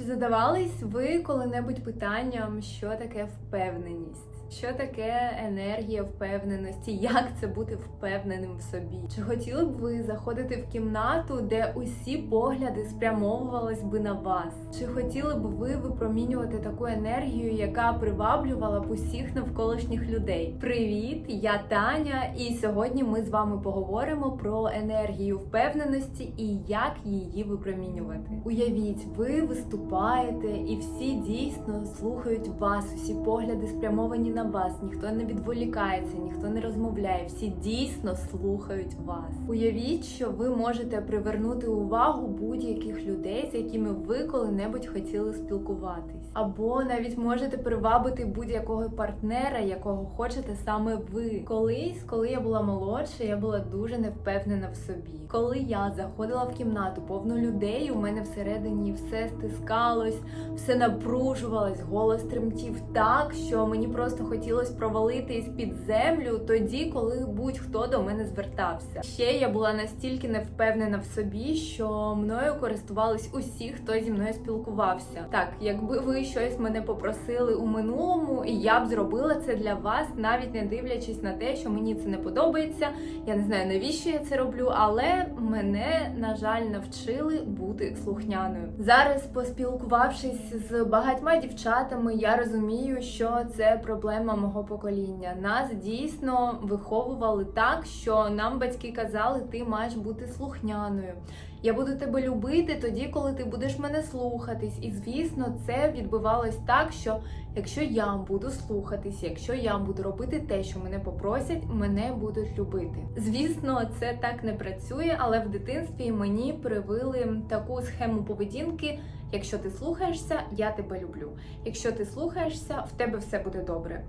Чи задавались ви коли-небудь питанням, що таке впевненість? Що таке енергія впевненості? Як це бути впевненим в собі? Чи хотіли б ви заходити в кімнату, де усі погляди спрямовувались би на вас? Чи хотіли б ви випромінювати таку енергію, яка приваблювала б усіх навколишніх людей? Привіт, я Таня, і сьогодні ми з вами поговоримо про енергію впевненості і як її випромінювати. Уявіть, ви виступаєте, і всі дійсно слухають вас, усі погляди спрямовані на вас, ніхто не відволікається, ніхто не розмовляє, всі дійсно слухають вас. Уявіть, що ви можете привернути увагу будь-яких людей, з якими ви коли-небудь хотіли спілкуватись, або навіть можете привабити будь-якого партнера, якого хочете саме ви. Колись, коли я була молодша, я була дуже невпевнена в собі. Коли я заходила в кімнату повну людей, у мене всередині все стискалось, все напружувалось, голос тремтів так, що мені просто хотілося провалитись під землю тоді, коли будь-хто до мене звертався. Ще я була настільки невпевнена в собі, що мною користувались усі, хто зі мною спілкувався. Так, якби ви щось мене попросили у минулому, і я б зробила це для вас, навіть не дивлячись на те, що мені це не подобається. Я не знаю навіщо я це роблю, але мене на жаль навчили бути слухняною. Зараз, поспілкувавшись з багатьма дівчатами, я розумію, що це проблема мого покоління. Нас дійсно виховували так, що нам батьки казали, ти маєш бути слухняною. Я буду тебе любити тоді, коли ти будеш мене слухатись. І звісно, це відбувалось так, що якщо я буду слухатись, якщо я буду робити те, що мене попросять, мене будуть любити. Звісно, це так не працює, але в дитинстві мені привили таку схему поведінки. Якщо ти слухаєшся, я тебе люблю. Якщо ти слухаєшся, в тебе все буде добре.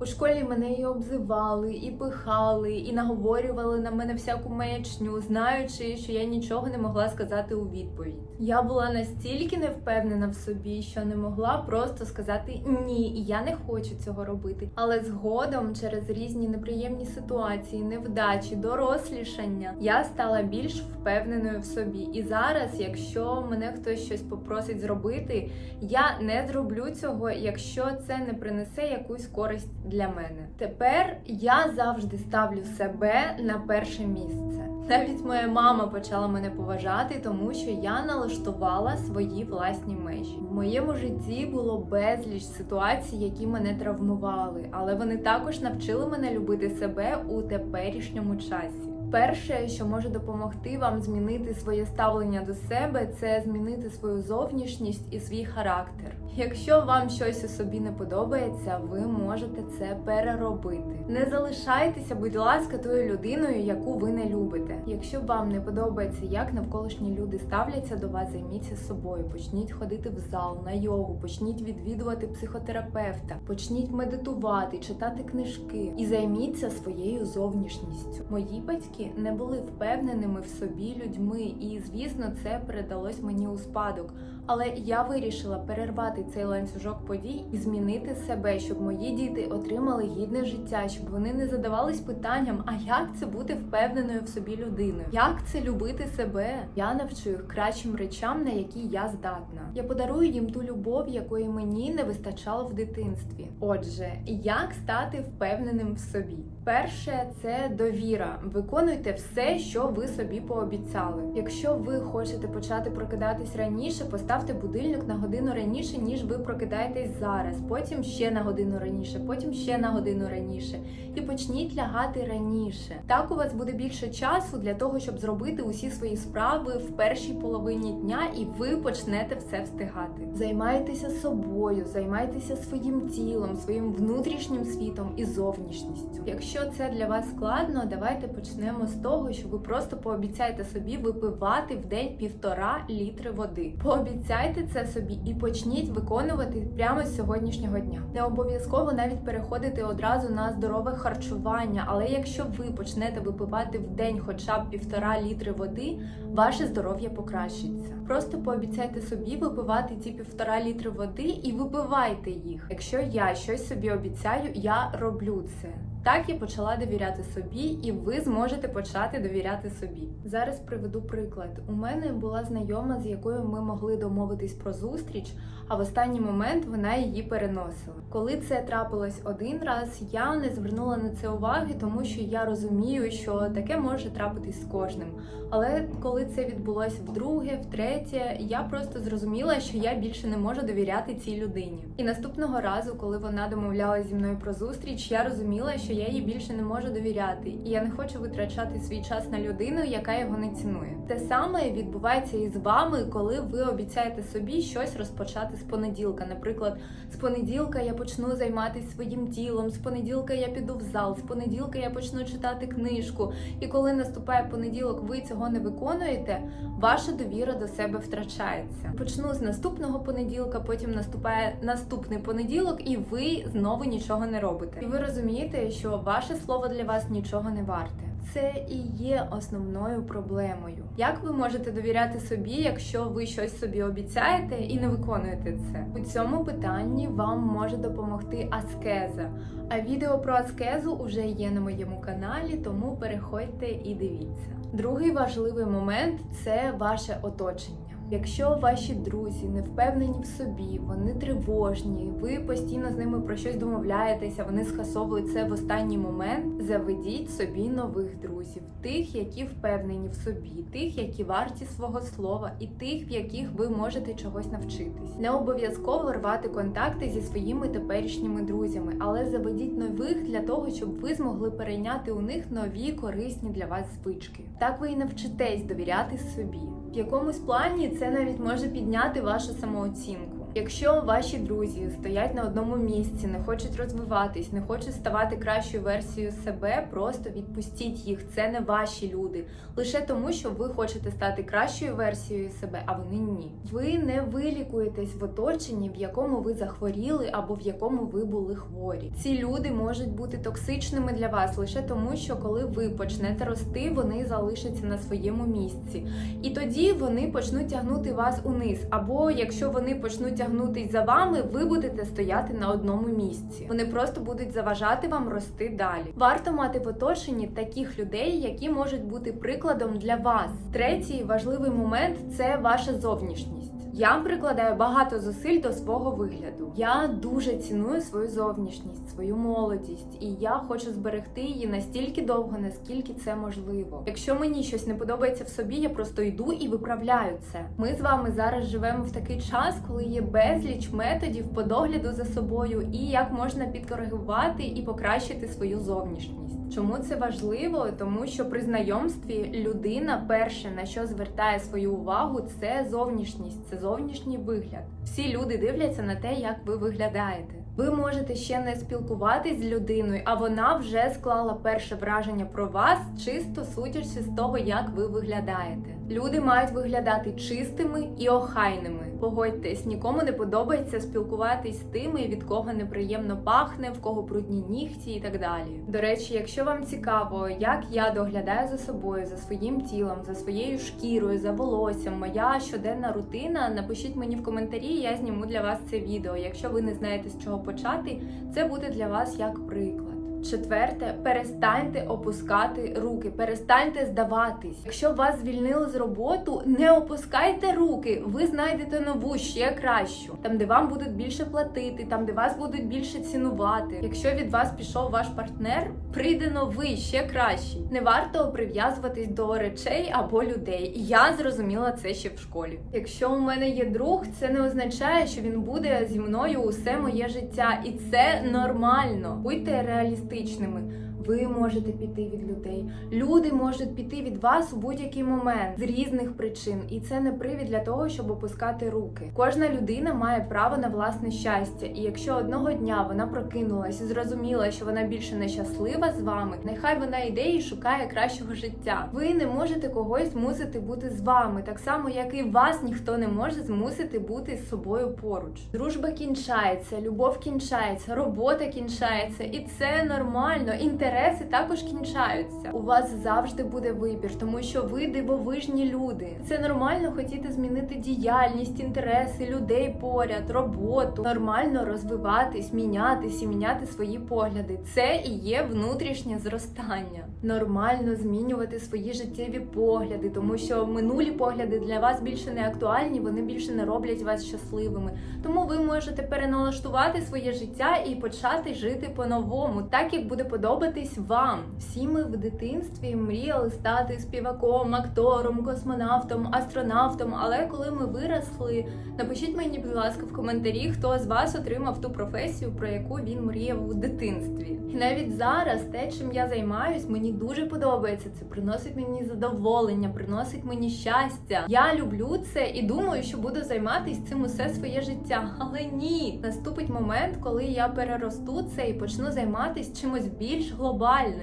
У школі мене і обзивали, і пихали, і наговорювали на мене всяку маячню, знаючи, що я нічого не могла сказати у відповідь. Я була настільки невпевнена в собі, що не могла просто сказати ні, і я не хочу цього робити. Але згодом, через різні неприємні ситуації, невдачі, дорослішання, я стала більш впевненою в собі. І зараз, якщо мене хтось щось попросить зробити, я не зроблю цього, якщо це не принесе якусь користь для мене. Тепер я завжди ставлю себе на перше місце. Навіть моя мама почала мене поважати, тому що я налаштувала свої власні межі. В моєму житті було безліч ситуацій, які мене травмували, але вони також навчили мене любити себе у теперішньому часі. Перше, що може допомогти вам змінити своє ставлення до себе, це змінити свою зовнішність і свій характер. Якщо вам щось у собі не подобається, ви можете це переробити. Не залишайтеся, будь ласка, тою людиною, яку ви не любите. Якщо вам не подобається, як навколишні люди ставляться до вас, займіться собою. Почніть ходити в зал на йогу, почніть відвідувати психотерапевта, почніть медитувати, читати книжки і займіться своєю зовнішністю. Мої батьки не були впевненими в собі людьми, і звісно, це передалось мені у спадок. Але я вирішила перервати цей ланцюжок подій і змінити себе, щоб мої діти отримали гідне життя, щоб вони не задавались питанням, а як це бути впевненою в собі людиною, як це любити себе. Я навчу їх кращим речам, на які я здатна. Я подарую їм ту любов, якої мені не вистачало в дитинстві. Отже, як стати впевненим в собі? Перше це довіра. Виконуйте все, що ви собі пообіцяли. Якщо ви хочете почати прокидатись раніше, поставте будильник на годину раніше, ніж ви прокидаєтесь зараз. Потім ще на годину раніше, потім ще на годину раніше. І почніть лягати раніше. Так у вас буде більше часу для того, щоб зробити усі свої справи в першій половині дня, і ви почнете все встигати. Займайтеся собою, займайтеся своїм тілом, своїм внутрішнім світом і зовнішністю. Якщо це для вас складно, давайте почнемо з того, що ви просто пообіцяйте собі випивати в день півтора літри води. Пообіцяйте це собі і почніть виконувати прямо з сьогоднішнього дня. Не обов'язково навіть переходити одразу на здорове харчування, але якщо ви почнете випивати в день хоча б півтора літри води, ваше здоров'я покращиться. Просто пообіцяйте собі випивати ці півтора літри води і випивайте їх. Якщо я щось собі обіцяю, я роблю це. Так я почала довіряти собі, і ви зможете почати довіряти собі. Зараз приведу приклад. У мене була знайома, з якою ми могли домовитись про зустріч, а в останній момент вона її переносила. Коли це трапилось один раз, я не звернула на це уваги, тому що я розумію, що таке може трапитись з кожним. Але коли це відбулося вдруге, втретє, я просто зрозуміла, що я більше не можу довіряти цій людині. І наступного разу, коли вона домовлялася зі мною про зустріч, я розуміла, що я їй більше не можу довіряти, і я не хочу витрачати свій час на людину, яка його не цінує. Те саме відбувається і з вами, коли ви обіцяєте собі щось розпочати з понеділка. Наприклад, з понеділка я почну займатися своїм тілом, з понеділка я піду в зал, з понеділка я почну читати книжку. І коли наступає понеділок, ви цього не виконуєте, ваша довіра до себе втрачається. Почну з наступного понеділка, потім наступає наступний понеділок, і ви знову нічого не робите. І ви розумієте, що ваше слово для вас нічого не варте. Це і є основною проблемою. Як ви можете довіряти собі, якщо ви щось собі обіцяєте і не виконуєте це? У цьому питанні вам може допомогти аскеза. А відео про аскезу вже є на моєму каналі, тому переходьте і дивіться. Другий важливий момент це ваше оточення. Якщо ваші друзі не впевнені в собі, вони тривожні, ви постійно з ними про щось домовляєтеся, вони скасовують це в останній момент. Заведіть собі нових друзів, тих, які впевнені в собі, тих, які варті свого слова, і тих, в яких ви можете чогось навчитись. Не обов'язково рвати контакти зі своїми теперішніми друзями, але заведіть нових для того, щоб ви змогли перейняти у них нові корисні для вас звички. Так ви і навчитесь довіряти собі. В якомусь плані це навіть може підняти вашу самооцінку. Якщо ваші друзі стоять на одному місці, не хочуть розвиватись, не хочуть ставати кращою версією себе, просто відпустіть їх. Це не ваші люди. Лише тому, що ви хочете стати кращою версією себе, а вони ні. Ви не вилікуєтесь в оточенні, в якому ви захворіли або в якому ви були хворі. Ці люди можуть бути токсичними для вас лише тому, що коли ви почнете рости, вони залишаться на своєму місці. І тоді вони почнуть тягнути вас униз. Або якщо вони почнуть тягнутись за вами, ви будете стояти на одному місці. Вони просто будуть заважати вам рости далі. Варто мати в оточенні таких людей, які можуть бути прикладом для вас. Третій важливий момент це ваша зовнішність. Я прикладаю багато зусиль до свого вигляду. Я дуже ціную свою зовнішність, свою молодість, і я хочу зберегти її настільки довго, наскільки це можливо. Якщо мені щось не подобається в собі, я просто йду і виправляю це. Ми з вами зараз живемо в такий час, коли є безліч методів по догляду за собою і як можна підкоригувати і покращити свою зовнішність. Чому це важливо? Тому що при знайомстві людина перше на що звертає свою увагу, це зовнішність, це зовнішній вигляд. Всі люди дивляться на те, як ви виглядаєте. Ви можете ще не спілкуватись з людиною, а вона вже склала перше враження про вас, чисто судячи з того, як ви виглядаєте. Люди мають виглядати чистими і охайними. Погодьтесь, нікому не подобається спілкуватись з тими, від кого неприємно пахне, в кого брудні нігті і так далі. До речі, якщо вам цікаво, як я доглядаю за собою, за своїм тілом, за своєю шкірою, за волоссям, моя щоденна рутина, напишіть мені в коментарі, я зніму для вас це відео. Якщо ви не знаєте з чого почати, це буде для вас як приклад. Четверте, перестаньте опускати руки, перестаньте здаватись. Якщо вас звільнили з роботу, не опускайте руки. Ви знайдете нову, ще кращу, там, де вам будуть більше платити, там, де вас будуть більше цінувати. Якщо від вас пішов ваш партнер, прийде новий, ще кращий. Не варто прив'язуватись до речей або людей. Я зрозуміла це ще в школі. Якщо у мене є друг, це не означає, що він буде зі мною усе моє життя, і це нормально. Будьте реалістичними критичними. Ви можете піти від людей. Люди можуть піти від вас у будь-який момент з різних причин, і це не привід для того, щоб опускати руки. Кожна людина має право на власне щастя, і якщо одного дня вона прокинулась і зрозуміла, що вона більше не щаслива з вами, нехай вона йде і шукає кращого життя. Ви не можете когось змусити бути з вами, так само як і вас ніхто не може змусити бути з собою поруч. Дружба кінчається, любов кінчається, робота кінчається, і це нормально. Інтерес інтереси також кінчаються. У вас завжди буде вибір, тому що ви дивовижні люди. Це нормально хотіти змінити діяльність, інтереси людей поряд, роботу. Нормально розвиватись, мінятись і міняти свої погляди. Це і є внутрішнє зростання. Нормально змінювати свої життєві погляди, тому що минулі погляди для вас більше не актуальні, вони більше не роблять вас щасливими. Тому ви можете переналаштувати своє життя і почати жити по-новому, так як буде подобатись вам. Всі ми в дитинстві мріяли стати співаком, актором, космонавтом, астронавтом. Але коли ми виросли, напишіть мені, будь ласка, в коментарі, хто з вас отримав ту професію, про яку він мріяв у дитинстві. І навіть зараз те, чим я займаюсь, мені дуже подобається. Це приносить мені задоволення, приносить мені щастя. Я люблю це і думаю, що буду займатися цим усе своє життя. Але ні, наступить момент, коли я переросту це і почну займатися чимось більш глобальним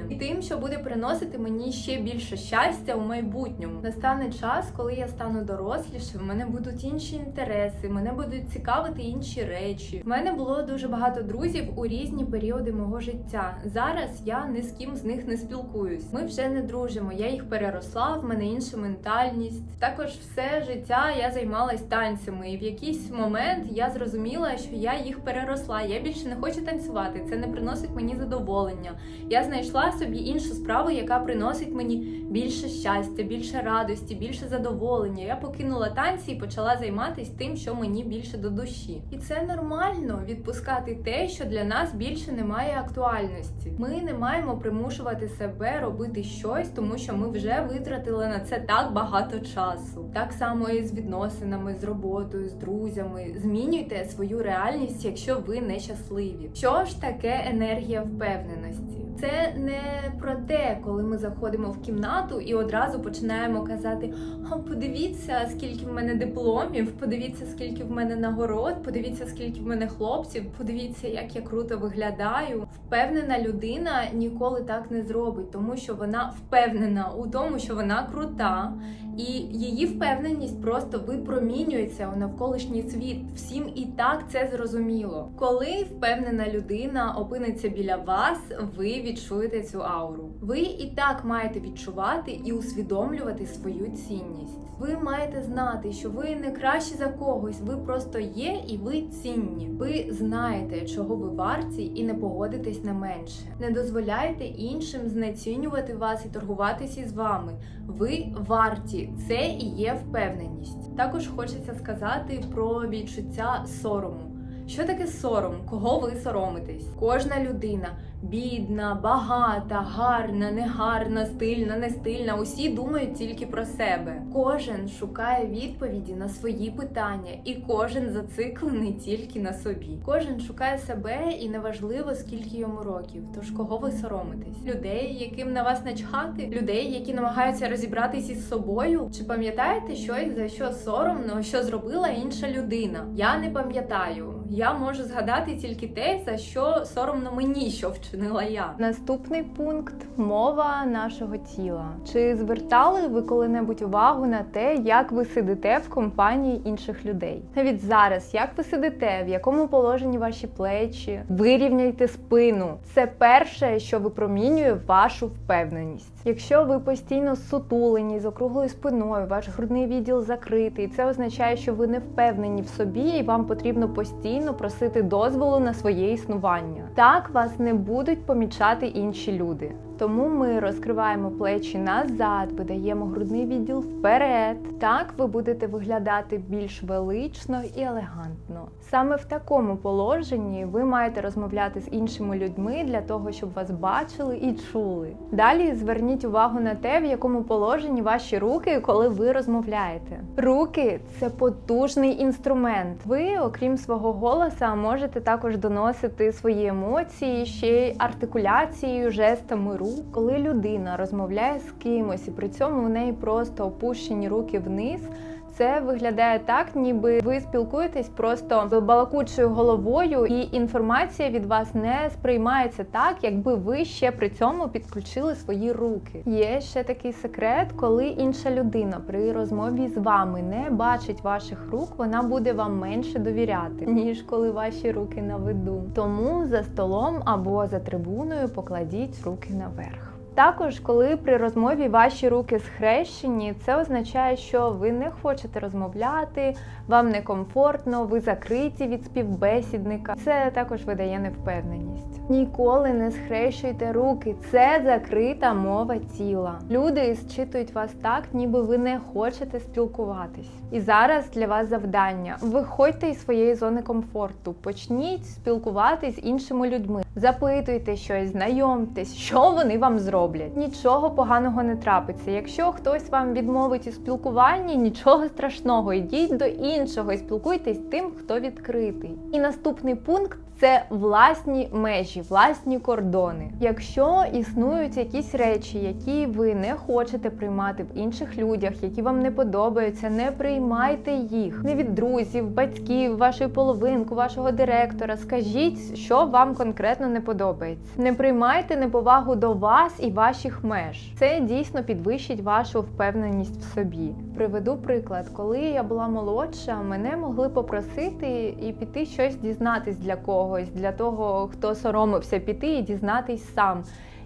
і тим, що буде приносити мені ще більше щастя у майбутньому. Настане час, коли я стану дорослішим, в мене будуть інші інтереси, мене будуть цікавити інші речі. В мене було дуже багато друзів у різні періоди мого життя. Зараз я ні з ким з них не спілкуюсь. Ми вже не дружимо. Я їх переросла, в мене інша ментальність. Також все життя я займалась танцями, і в якийсь момент я зрозуміла, що я їх переросла. Я більше не хочу танцювати. Це не приносить мені задоволення. Я знайшла собі іншу справу, яка приносить мені більше щастя, більше радості, більше задоволення. Я покинула танці і почала займатися тим, що мені більше до душі. І це нормально відпускати те, що для нас більше не має актуальності. Ми не маємо примушувати себе робити щось, тому що ми вже витратили на це так багато часу. Так само і з відносинами, з роботою, з друзями. Змінюйте свою реальність, якщо ви не щасливі. Що ж таке енергія впевненості? Це не про те, коли ми заходимо в кімнату і одразу починаємо казати: «А, подивіться, скільки в мене дипломів, подивіться, скільки в мене нагород, подивіться, скільки в мене хлопців, подивіться, як я круто виглядаю. Впевнена людина ніколи так не зробить, тому що вона впевнена у тому, що вона крута, і її впевненість просто випромінюється у навколишній світ. Всім і так це зрозуміло. Коли впевнена людина опиниться біля вас, ви відчуєте цю ауру. Ви і так маєте відчувати і усвідомлювати свою цінність. Ви маєте знати, що ви не краще за когось, ви просто є і ви цінні. Ви знаєте, чого ви варті, і не погодитесь на менше. Не дозволяйте іншим знецінювати вас і торгуватися із вами. Ви варті, це і є впевненість. Також хочеться сказати про відчуття сорому. Що таке сором? Кого ви соромитесь? Кожна людина бідна, багата, гарна, негарна, стильна, не стильна. Усі думають тільки про себе. Кожен шукає відповіді на свої питання, і кожен зациклений тільки на собі. Кожен шукає себе, і неважливо скільки йому років. Тож кого ви соромитесь? Людей, яким на вас начхати, людей, які намагаються розібратись із собою. Чи пам'ятаєте щось за що соромно, що зробила інша людина? Я не пам'ятаю. Я можу згадати тільки те, за що соромно мені, що вчинила я. Наступний пункт мова нашого тіла. Чи звертали ви коли-небудь увагу на те, як ви сидите в компанії інших людей? Навіть зараз, як ви сидите, в якому положенні ваші плечі, вирівняйте спину. Це перше, що випромінює вашу впевненість. Якщо ви постійно сутулені з округлою спиною, ваш грудний відділ закритий, це означає, що ви не впевнені в собі, і вам потрібно постійно просити дозволу на своє існування. Так вас не будуть помічати інші люди. Тому ми розкриваємо плечі назад, видаємо грудний відділ вперед. Так ви будете виглядати більш велично і елегантно. Саме в такому положенні ви маєте розмовляти з іншими людьми для того, щоб вас бачили і чули. Далі зверніть увагу на те, в якому положенні ваші руки, коли ви розмовляєте. Руки це потужний інструмент. Ви, окрім свого голоса, можете також доносити свої емоції ще й артикуляцією, жестами рук. Коли людина розмовляє з кимось, і при цьому в неї просто опущені руки вниз. Це виглядає так, ніби ви спілкуєтесь просто з балакучою головою, і інформація від вас не сприймається так, якби ви ще при цьому підключили свої руки. Є ще такий секрет, коли інша людина при розмові з вами не бачить ваших рук, вона буде вам менше довіряти, ніж коли ваші руки на виду. Тому за столом або за трибуною покладіть руки наверх. Також, коли при розмові ваші руки схрещені, це означає, що ви не хочете розмовляти, вам некомфортно, ви закриті від співбесідника. Це також видає невпевненість. Ніколи не схрещуйте руки, це закрита мова тіла. Люди зчитують вас так, ніби ви не хочете спілкуватись. І зараз для вас завдання: виходьте із своєї зони комфорту, почніть спілкуватись з іншими людьми. Запитуйте щось, знайомтесь, що вони вам зроблять. Нічого поганого не трапиться. Якщо хтось вам відмовить у спілкуванні, нічого страшного. Йдіть до іншого і спілкуйтесь з тим, хто відкритий. І наступний пункт. Це власні межі, власні кордони. Якщо існують якісь речі, які ви не хочете приймати в інших людях, які вам не подобаються, не приймайте їх не від друзів, батьків, вашої половинку, вашого директора. Скажіть, що вам конкретно не подобається. Не приймайте неповагу до вас і ваших меж. Це дійсно підвищить вашу впевненість в собі. Приведу приклад, коли я була молодша, мене могли попросити і піти щось дізнатись для когось, для того, хто соромився піти і дізнатись сам.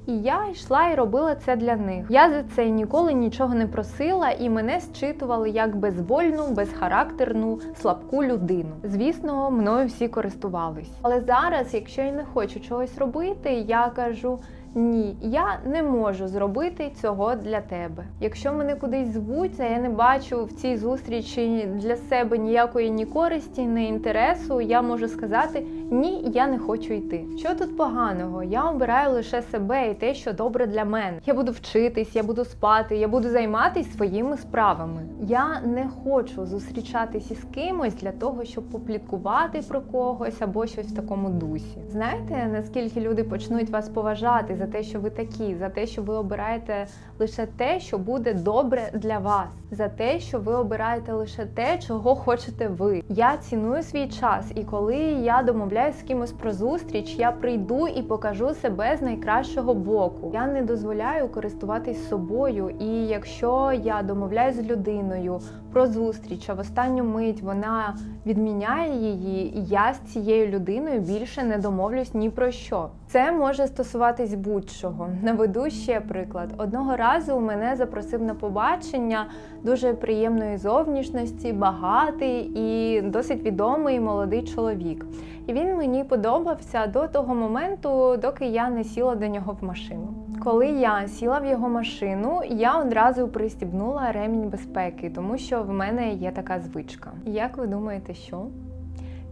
І я йшла і робила це для них. Я за це ніколи нічого не просила, і мене считували як безвольну, безхарактерну, слабку людину. Звісно, мною всі користувались. Але зараз, якщо я не хочу чогось робити, я кажу. Ні, я не можу зробити цього для тебе. Якщо мене кудись звуть, а я не бачу в цій зустрічі для себе ніякої ні користі, ні інтересу, я можу сказати ні, я не хочу йти. Що тут поганого? Я обираю лише себе і те, що добре для мене. Я буду вчитись, я буду спати, я буду займатися своїми справами. Я не хочу зустрічатись із кимось для того, щоб попліткувати про когось або щось в такому дусі. Знаєте, наскільки люди почнуть вас поважати за те, що ви такі, за те, що ви обираєте лише те, що буде добре для вас, за те, що ви обираєте лише те, чого хочете ви. Я ціную свій час, і коли я домовляюсь з кимось про зустріч, я прийду і покажу себе з найкращого боку. Я не дозволяю користуватись собою. І якщо я домовляюсь з людиною про зустріч, а в останню мить вона відміняє її, і я з цією людиною більше не домовлюсь ні про що. Це може стосуватись будь-чого. Наведу ще приклад. Одного разу мене запросив на побачення дуже приємної зовнішності, багатий і досить відомий молодий чоловік. І він мені подобався до того моменту, доки я не сіла до нього в машину. Коли я сіла в його машину, я одразу пристібнула ремінь безпеки, тому що в мене є така звичка. Як ви думаєте, що?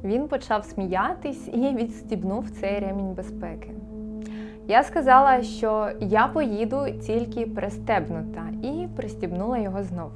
Він почав сміятись і відстібнув цей ремінь безпеки. Я сказала, що я поїду тільки пристебнута, і пристібнула його знов.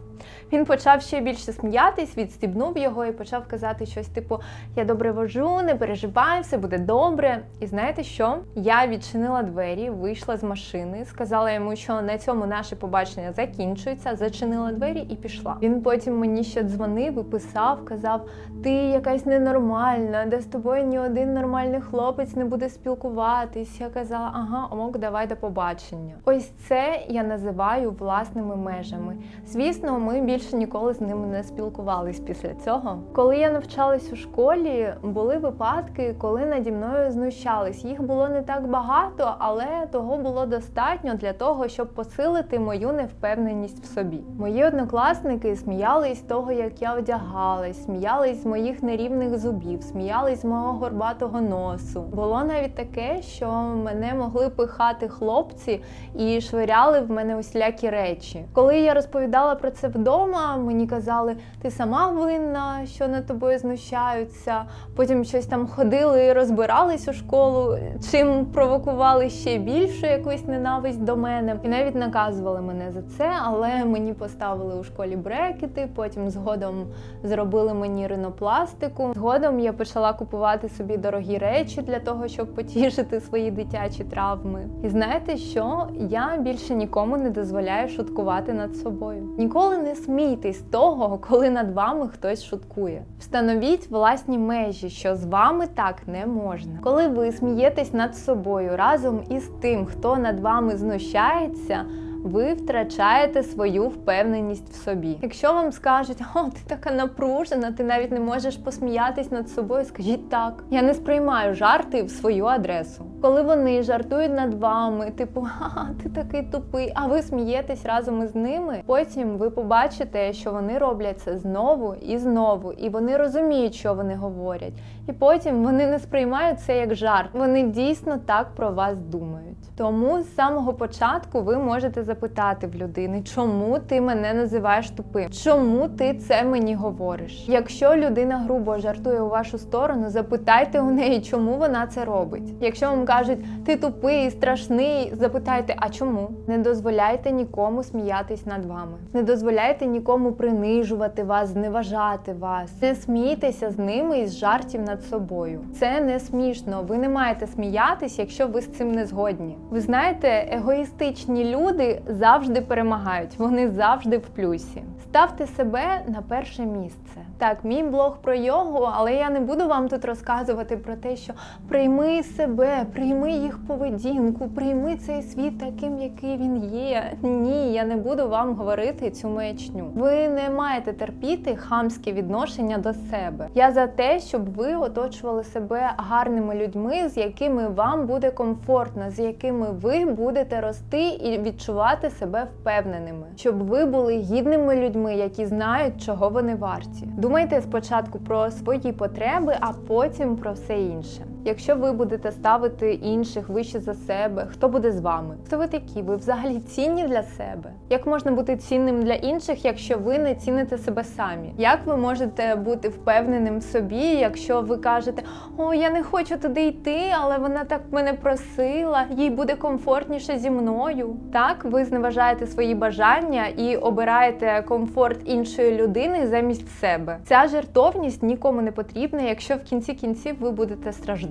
Він почав ще більше сміятись, відстібнув його і почав казати щось типу: Я добре вожу, не переживай, все буде добре. І знаєте що? Я відчинила двері, вийшла з машини, сказала йому, що на цьому наше побачення закінчується, зачинила двері і пішла. Він потім мені ще дзвонив і писав, казав: Ти якась ненормальна, де з тобою ні один нормальний хлопець не буде спілкуватись. Я казала, ага, омок, давай до побачення. Ось це я називаю власними межами. Звісно, ми більше ніколи з ними не спілкувались після цього. Коли я навчалась у школі, були випадки, коли наді мною знущались. Їх було не так багато, але того було достатньо для того, щоб посилити мою невпевненість в собі. Мої однокласники сміялись з того, як я одягалась, сміялись з моїх нерівних зубів, сміялись з мого горбатого носу. Було навіть таке, що мене могли пихати хлопці і швиряли в мене усілякі речі. Коли я розповідала про це вдома, мені казали, ти сама винна, що над тобою знущаються. Потім щось там ходили і розбирались у школу, чим провокували ще більшу якусь ненависть до мене. І навіть наказували мене за це, але мені поставили у школі брекети, потім згодом зробили мені ринопластику. Згодом я почала купувати собі дорогі речі для того, щоб потішити свої дитячі травми. І знаєте що? Я більше нікому не дозволяю шуткувати над собою. Ніколи не смійтесь того, коли над вами хтось шуткує. Встановіть власні межі, що з вами так не можна. Коли ви смієтесь над собою разом із тим, хто над вами знущається. Ви втрачаєте свою впевненість в собі. Якщо вам скажуть, о, ти така напружена, ти навіть не можеш посміятись над собою, скажіть так. Я не сприймаю жарти в свою адресу. Коли вони жартують над вами, типу, ха, ти такий тупий, а ви смієтесь разом із ними. Потім ви побачите, що вони роблять це знову і знову, і вони розуміють, що вони говорять. І потім вони не сприймають це як жарт. Вони дійсно так про вас думають. Тому з самого початку ви можете запитати в людини, чому ти мене називаєш тупим? Чому ти це мені говориш? Якщо людина грубо жартує у вашу сторону, запитайте у неї, чому вона це робить. Якщо вам кажуть, ти тупий, страшний, запитайте, а чому? Не дозволяйте нікому сміятись над вами. Не дозволяйте нікому принижувати вас, зневажати вас. Не смійтеся з ними із жартів над собою. Це не смішно. Ви не маєте сміятись, якщо ви з цим не згодні. Ви знаєте, егоїстичні люди завжди перемагають, вони завжди в плюсі. Ставте себе на перше місце. Так, мій блог про йогу, але я не буду вам тут розказувати про те, що прийми себе, прийми їх поведінку, прийми цей світ таким, який він є. Ні, я не буду вам говорити цю маячню. Ви не маєте терпіти хамське відношення до себе. Я за те, щоб ви оточували себе гарними людьми, з якими вам буде комфортно, з якими ви будете рости і відчувати себе впевненими, щоб ви були гідними людьми, які знають, чого вони варті. Думайте спочатку про свої потреби, а потім про все інше. Якщо ви будете ставити інших вище за себе, хто буде з вами? Хто ви такі? Ви взагалі цінні для себе? Як можна бути цінним для інших, якщо ви не ціните себе самі? Як ви можете бути впевненим в собі, якщо ви кажете, о, я не хочу туди йти, але вона так мене просила, їй буде комфортніше зі мною? Так, ви зневажаєте свої бажання і обираєте комфорт іншої людини замість себе. Ця жертовність нікому не потрібна, якщо в кінці кінців ви будете страждати.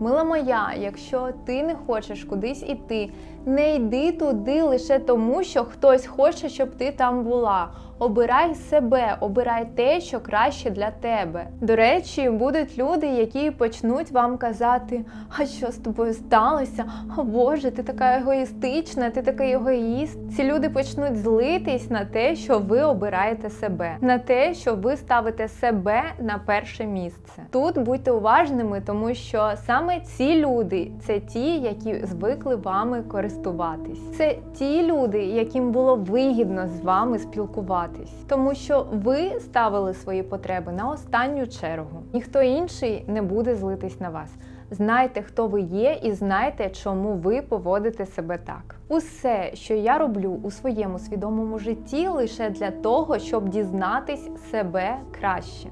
Мила моя, якщо ти не хочеш кудись іти, не йди туди лише тому, що хтось хоче, щоб ти там була. Обирай себе, обирай те, що краще для тебе. До речі, будуть люди, які почнуть вам казати, а що з тобою сталося? О Боже, ти така егоїстична, ти такий егоїст. Ці люди почнуть злитись на те, що ви обираєте себе, на те, що ви ставите себе на перше місце. Тут будьте уважними, тому що саме ці люди це ті, які звикли вами користуватись. Це ті люди, яким було вигідно з вами спілкуватись, тому що ви ставили свої потреби на останню чергу. Ніхто інший не буде злитись на вас. Знайте, хто ви є, і знайте, чому ви поводите себе так. Усе, що я роблю у своєму свідомому житті, лише для того, щоб дізнатись себе краще.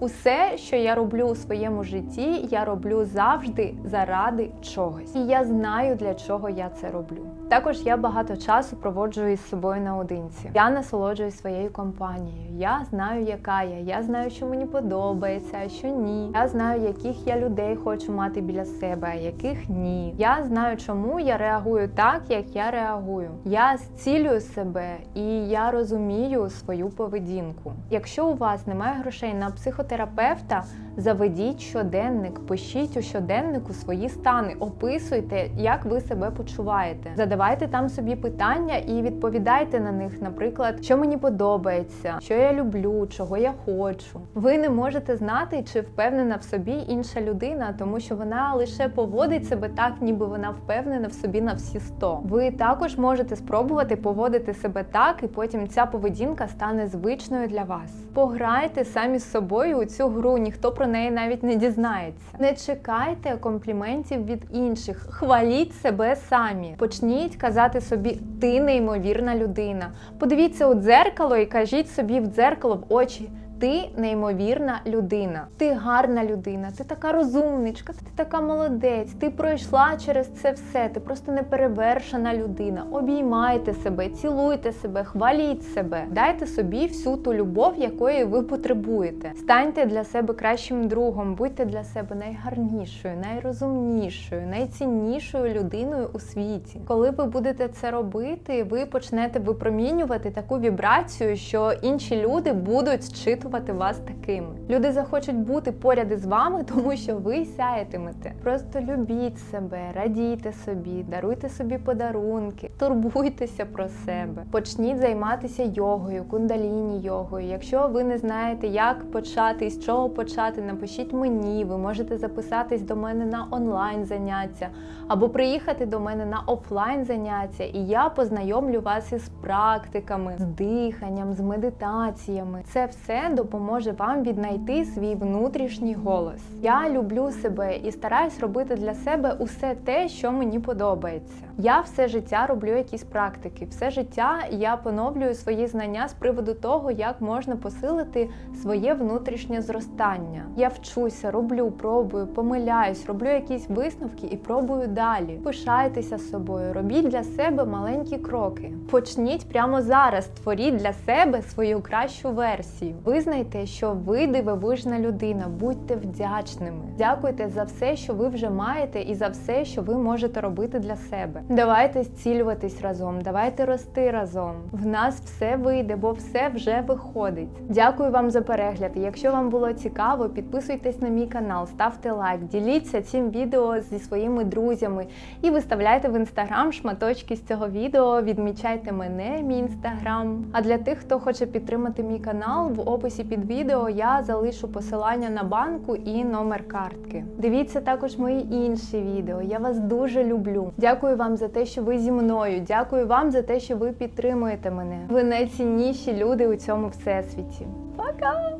Усе, що я роблю у своєму житті, я роблю завжди заради чогось. І я знаю, для чого я це роблю. Також я багато часу проводжу із собою наодинці. Я насолоджуюсь своєю компанією. Я знаю, яка я. Я знаю, що мені подобається, а що ні. Я знаю, яких я людей хочу мати біля себе, а яких ні. Я знаю, чому я реагую так, як я реагую. Я зцілюю себе і я розумію свою поведінку. Якщо у вас немає грошей на психотерапевта, заведіть щоденник, пишіть у щоденнику свої стани, описуйте, як ви себе почуваєте. Задавайте там собі питання і відповідайте на них, наприклад, що мені подобається, що я люблю, чого я хочу. Ви не можете знати, чи впевнена в собі інша людина, тому що вона лише поводить себе так, ніби вона впевнена в собі на всі 100. Ви також можете спробувати поводити себе так, і потім ця поведінка стане звичною для вас. Пограйте самі з собою у цю гру, ніхто про неї навіть не дізнається. Не чекайте компліментів від інших, хваліть себе самі. Почніть казати собі, ти неймовірна людина. Подивіться у дзеркало і кажіть собі в дзеркало в очі. Ти неймовірна людина, ти гарна людина, ти така розумничка, ти така молодець, ти пройшла через це все, ти просто неперевершена людина. Обіймайте себе, цілуйте себе, хваліть себе, дайте собі всю ту любов, якої ви потребуєте. Станьте для себе кращим другом, будьте для себе найгарнішою, найрозумнішою, найціннішою людиною у світі. Коли ви будете це робити, ви почнете випромінювати таку вібрацію, що інші люди будуть зчитувати вас такими. Люди захочуть бути поряд із вами, тому що ви сяєтимете. Просто любіть себе, радійте собі, даруйте собі подарунки, турбуйтеся про себе. Почніть займатися йогою, кундаліні йогою. Якщо ви не знаєте, як почати і з чого почати, напишіть мені. Ви можете записатись до мене на онлайн заняття або приїхати до мене на офлайн заняття, і я познайомлю вас із практиками, з диханням, з медитаціями. Це все допоможе вам віднайти свій внутрішній голос. Я люблю себе і стараюсь робити для себе усе те, що мені подобається. Я все життя роблю якісь практики. Все життя я поновлюю свої знання з приводу того, як можна посилити своє внутрішнє зростання. Я вчуся, роблю, пробую, помиляюсь, роблю якісь висновки і пробую далі. Пишайтеся собою, робіть для себе маленькі кроки. Почніть прямо зараз, створіть для себе свою кращу версію. Визнайте, що ви дивовижна людина, будьте вдячними. Дякуйте за все, що ви вже маєте, і за все, що ви можете робити для себе. Давайте зцілюватись разом, давайте рости разом. В нас все вийде, бо все вже виходить. Дякую вам за перегляд. Якщо вам було цікаво, підписуйтесь на мій канал, ставте лайк, діліться цим відео зі своїми друзями і виставляйте в інстаграм шматочки з цього відео. Відмічайте мене, мій інстаграм. А для тих, хто хоче підтримати мій канал, в описі під відео я залишу посилання на банку і номер картки. Дивіться також мої інші відео. Я вас дуже люблю. Дякую вам за те, що ви зі мною. Дякую вам за те, що ви підтримуєте мене. Ви найцінніші люди у цьому всесвіті. Пока!